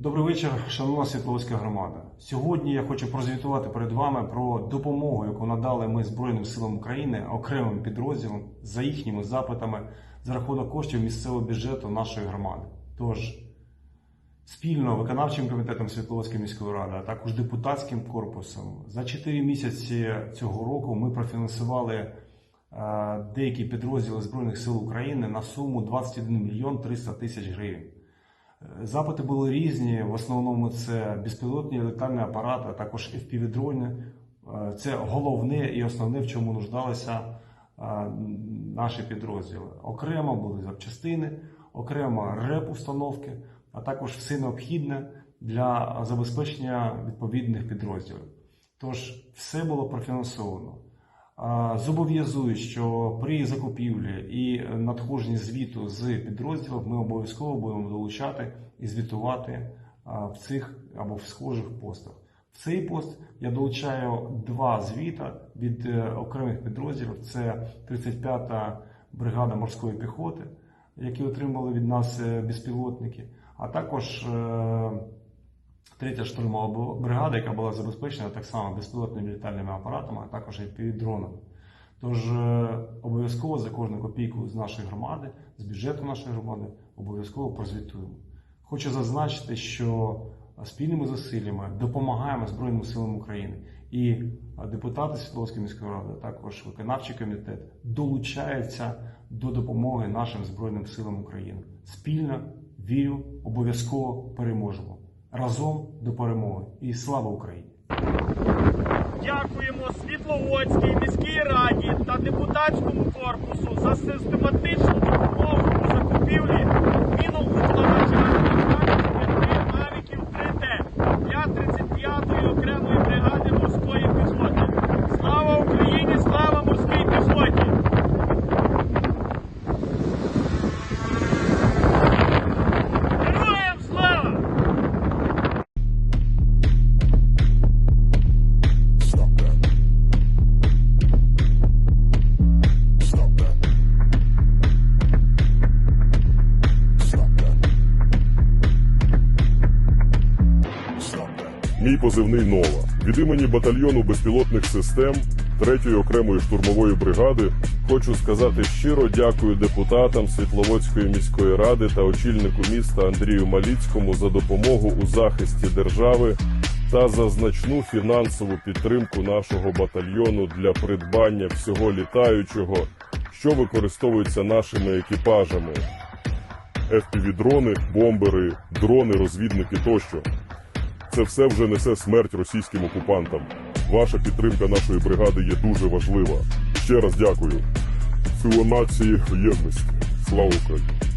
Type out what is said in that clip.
Добрий вечір, шановна Світловська громада. Сьогодні я хочу прозвітувати перед вами про допомогу, яку надали ми Збройним силам України окремим підрозділам за їхніми запитами за рахунок коштів місцевого бюджету нашої громади. Тож спільно виконавчим комітетом Світловської міської ради, а також депутатським корпусом за 4 місяці цього року ми профінансували е, деякі підрозділи Збройних сил України на суму 21 мільйон 300 тисяч гривень. Запити були різні. В основному це безпілотні летальні апарати, а також FPV-дрони. Е, Це головне і основне, в чому нуждалися е, наші підрозділи. Окремо були запчастини, окремо реп-установки, а також все необхідне для забезпечення відповідних підрозділів. Тож все було профінансовано. Зобов'язую, що при закупівлі і надходженні звіту з підрозділів ми обов'язково будемо долучати і звітувати в цих або в схожих постах. В цей пост я долучаю два звіта від е, окремих підрозділів. Це 35-та бригада морської піхоти, які отримали від нас е, безпілотники, а також е, Третя штурмова бригада, яка була забезпечена так само безпілотними літальними апаратами, а також і дронами. Тож е, обов'язково за кожну копійку з нашої громади, з бюджету нашої громади, обов'язково прозвітуємо. Хочу зазначити, що спільними зусиллями допомагаємо Збройним силам України. І депутати Світловської міської ради, також виконавчий комітет долучаються до допомоги нашим Збройним силам України. Спільно вірю, обов'язково переможемо. Разом до перемоги. І слава Україні! Дякуємо Світловодській міській раді та депутатському корпусу за систематичну допомогу у закупівлі Мій позивний Нова. Від імені батальйону безпілотних систем 3-ї окремої штурмової бригади хочу сказати щиро дякую депутатам Світловодської міської ради та очільнику міста Андрію Маліцькому за допомогу у захисті держави та за значну фінансову підтримку нашого батальйону для придбання всього літаючого, що використовується нашими екіпажами. FPV-дрони, бомбери, дрони, розвідники тощо. Це все вже несе смерть російським окупантам. Ваша підтримка нашої бригади є дуже важлива. Ще раз дякую. Сила нації єдності. Слава Україні!